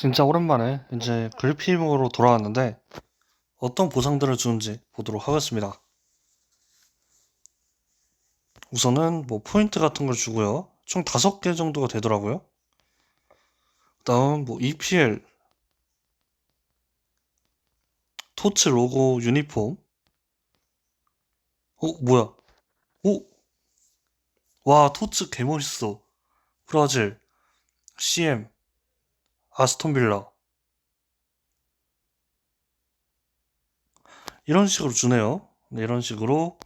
진짜 오랜만에 이제 글피임으로 돌아왔는데 어떤 보상들을 주는지 보도록 하겠습니다. 우선은 뭐 포인트 같은 걸 주고요. 총 다섯 개 정도가 되더라고요. 그다음 뭐 EPL 토츠 로고 유니폼 어 뭐야? 오! 와 토츠 개멋있어. 브라질 CM 아스톤 빌라 이런 식으로 주네요. 네, 이런 식으로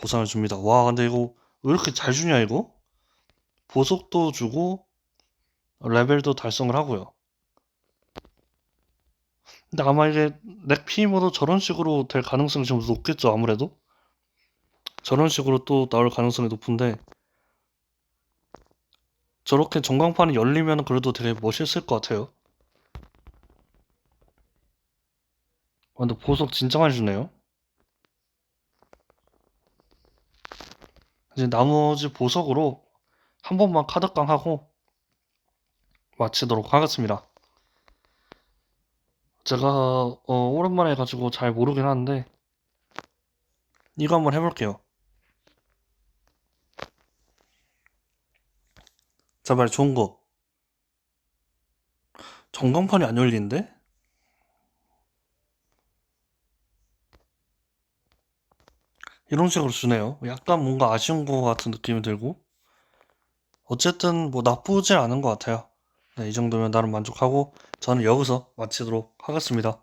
보상을 줍니다. 와, 근데 이거 왜 이렇게 잘 주냐, 이거? 보석도 주고, 레벨도 달성을 하고요. 근데 아마 이게 넥피임으로 저런 식으로 될 가능성이 좀 높겠죠, 아무래도? 저런 식으로 또 나올 가능성이 높은데, 저렇게 전광판이 열리면 그래도 되게 멋있을 것 같아요. 아, 근데 보석 진짜 많이 주네요. 이제 나머지 보석으로 한 번만 카드깡 하고 마치도록 하겠습니다. 제가 어, 오랜만에 해가지고 잘 모르긴 하는데 이거 한번 해볼게요. 제발 좋은 거. 전광판이 안 열리는데? 이런 식으로 주네요. 약간 뭔가 아쉬운 것 같은 느낌이 들고. 어쨌든 뭐 나쁘지 않은 것 같아요. 네, 이 정도면 나름 만족하고 저는 여기서 마치도록 하겠습니다.